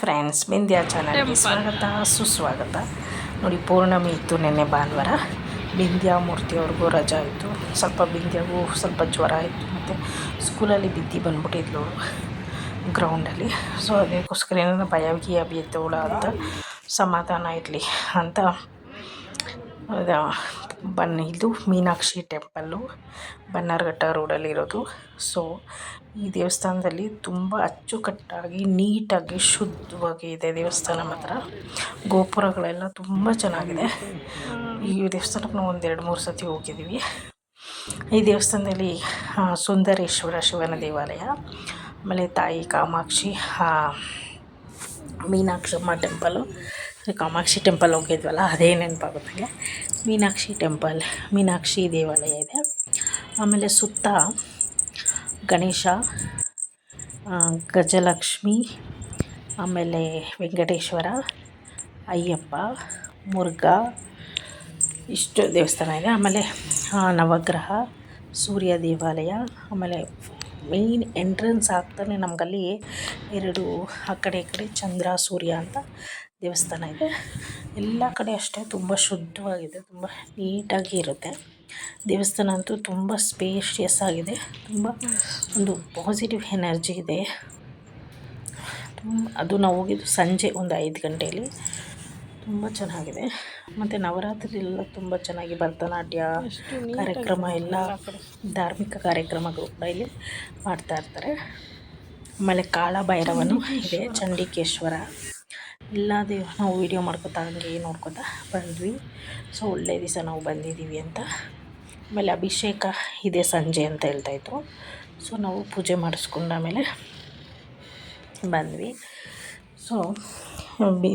Friends Bindya ಚಾನಲ್ಗೆ ಸ್ವಾಗತ ಸುಸ್ವಾಗತ. ನೋಡಿ ಪೂರ್ಣಮಿ ಇತ್ತು ನಿನ್ನೆ ಭಾನುವಾರ. ಬಿಂದ್ಯಾ ಮೂರ್ತಿಯವ್ರಿಗೂ ರಜಾ ಇತ್ತು. ಸ್ವಲ್ಪ ಬಿಂದ್ಯಾಗೂ ಸ್ವಲ್ಪ ಜ್ವರ ಇತ್ತು ಮತ್ತು ಸ್ಕೂಲಲ್ಲಿ ಬಿದ್ದು ಬಂದ್ಬಿಟ್ಟಿದ್ಲು ಗ್ರೌಂಡಲ್ಲಿ ಸೊ ಅದಕ್ಕೋಸ್ಕರ ಏನಾದ್ರು ಭಯ ಗಿಯ ಬೀಳ್ತವಳ ಅಂತ ಸಮಾಧಾನ ಇರಲಿ ಅಂತ ಬನ್ನಿ ಇದು ಮೀನಾಕ್ಷಿ ಟೆಂಪಲ್ಲು, ಬನ್ನಾರ್ಘಟ್ಟ ರೋಡಲ್ಲಿರೋದು ಸೊ ಈ ದೇವಸ್ಥಾನದಲ್ಲಿ ತುಂಬ ಅಚ್ಚುಕಟ್ಟಾಗಿ, ನೀಟಾಗಿ, ಶುದ್ಧವಾಗಿ ಇದೆ ದೇವಸ್ಥಾನ ಮಾತ್ರ. ಗೋಪುರಗಳೆಲ್ಲ ತುಂಬ ಚೆನ್ನಾಗಿದೆ. ಈ ದೇವಸ್ಥಾನಕ್ಕೆ ನಾವು ಒಂದೆರಡು ಮೂರು ಸತಿ ಹೋಗಿದ್ದೀವಿ. ಈ ದೇವಸ್ಥಾನದಲ್ಲಿ ಸುಂದರೇಶ್ವರ ಶಿವನ ದೇವಾಲಯ, ಆಮೇಲೆ ತಾಯಿ ಕಾಮಾಕ್ಷಿ ಮೀನಾಕ್ಷಮ್ಮ ಟೆಂಪಲು ಕಾಮಾಕ್ಷಿ ಟೆಂಪಲ್ ಹೋಗಿದ್ವಲ್ಲ, ಅದೇ ನೆನಪಾಗುತ್ತೆ ಮೀನಾಕ್ಷಿ ಟೆಂಪಲ್, ಮೀನಾಕ್ಷಿ ದೇವಾಲಯ ಇದೆ. ಆಮೇಲೆ ಸುತ್ತ ಗಣೇಶ ಗಜಲಕ್ಷ್ಮಿ, ಆಮೇಲೆ ವೆಂಕಟೇಶ್ವರ, ಅಯ್ಯಪ್ಪ, ಮುರುಘಾ, ಇಷ್ಟು ದೇವಸ್ಥಾನ ಇದೆ. ಆಮೇಲೆ ನವಗ್ರಹ, ಸೂರ್ಯ ದೇವಾಲಯ, ಆಮೇಲೆ ಮೇಯ್ನ್ ಎಂಟ್ರೆನ್ಸ್ ಆಗ್ತಾನೆ ನಮಗಲ್ಲಿ ಎರಡು ಆ ಕಡೆ ಈ ಕಡೆ ಚಂದ್ರ, ಸೂರ್ಯ ಅಂತ ದೇವಸ್ಥಾನ ಇದೆ. ಎಲ್ಲ ಕಡೆ ಅಷ್ಟೇ ತುಂಬ ಶುದ್ಧವಾಗಿದೆ, ತುಂಬ ನೀಟಾಗಿ ಇರುತ್ತೆ. ದೇವಸ್ಥಾನ ಅಂತೂ ತುಂಬ ಸ್ಪೇಷಿಯಸ್ ಆಗಿದೆ. ತುಂಬ ಒಂದು ಪಾಸಿಟಿವ್ ಎನರ್ಜಿ ಇದೆ. ತುಂಬ ಅದು ನಾವು ಹೋಗಿದ್ದು ಸಂಜೆ ಒಂದು ಐದು ಗಂಟೆಯಲ್ಲಿ. ತುಂಬ ಚೆನ್ನಾಗಿದೆ. ಮತ್ತು ನವರಾತ್ರಿ ಎಲ್ಲ ತುಂಬ ಚೆನ್ನಾಗಿ ಭರತನಾಟ್ಯ ಕಾರ್ಯಕ್ರಮ ಎಲ್ಲ ಧಾರ್ಮಿಕ ಕಾರ್ಯಕ್ರಮಗಳು ಕೂಡ ಇಲ್ಲಿ ಮಾಡ್ತಾ ಇರ್ತಾರೆ. ಆಮೇಲೆ ಕಾಳಭೈರವನು ಇದೆ ಚಂಡಿಕೇಶ್ವರ. ಎಲ್ಲ ದೇವ ನಾವು ವಿಡಿಯೋ ಮಾಡ್ಕೊತಾ ಹಂಗೆ ನೋಡ್ಕೋತಾ ಬಂದ್ವಿ. ಸೊ ಒಳ್ಳೆ ದಿವಸ ನಾವು ಬಂದಿದ್ದೀವಿ ಅಂತ. ಆಮೇಲೆ ಅಭಿಷೇಕ ಇದೆ ಸಂಜೆ ಅಂತ ಹೇಳ್ತಾಯಿದ್ರು ಸೊ ನಾವು ಪೂಜೆ ಮಾಡಿಸ್ಕೊಂಡ ಆಮೇಲೆ ಬಂದ್ವಿ. ಸೊ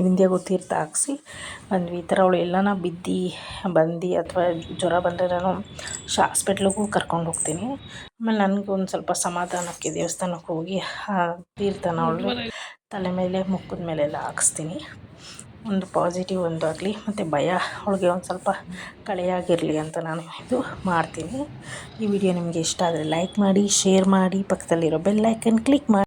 ವಿಂಧ್ಯಾಗೂ ತೀರ್ಥ ಹಾಕ್ಸಿ ಬಂದ್ವಿ. ಈ ಥರ ಅವಳು ಎಲ್ಲನ ಬಿದ್ದು, ಬಂದು ಅಥವಾ ಜ್ವರ ಬಂದರೆ ನಾನು ಶಾ ಹಾಸ್ಪಿಟ್ಲಿಗೂ ಕರ್ಕೊಂಡು ಹೋಗ್ತೀನಿ. ಆಮೇಲೆ ನನಗೆ ಒಂದು ಸ್ವಲ್ಪ ಸಮಾಧಾನಕ್ಕೆ ದೇವಸ್ಥಾನಕ್ಕೆ ಹೋಗಿ, ಆ ತೀರ್ಥನ ಅವಳು ತಲೆ ಮೇಲೆ, ಮುಖದ ಮೇಲೆಲ್ಲ ಹಾಕಿಸ್ತೀನಿ. ಒಂದು ಪಾಸಿಟಿವ್ ಒಂದು ಆಗಲಿ, ಮತ್ತು ಭಯ ಅವಳಿಗೆ ಒಂದು ಸ್ವಲ್ಪ ಕಳೆಯಾಗಿರಲಿ ಅಂತ ನಾನು ಇದು ಮಾಡ್ತೀನಿ. ಈ ವಿಡಿಯೋ ನಿಮಗೆ ಇಷ್ಟ ಆದರೆ ಲೈಕ್ ಮಾಡಿ, ಶೇರ್ ಮಾಡಿ, ಪಕ್ಕದಲ್ಲಿರೋ ಬೆಲ್ ಐಕನ್ ಕ್ಲಿಕ್ ಮಾಡಿ.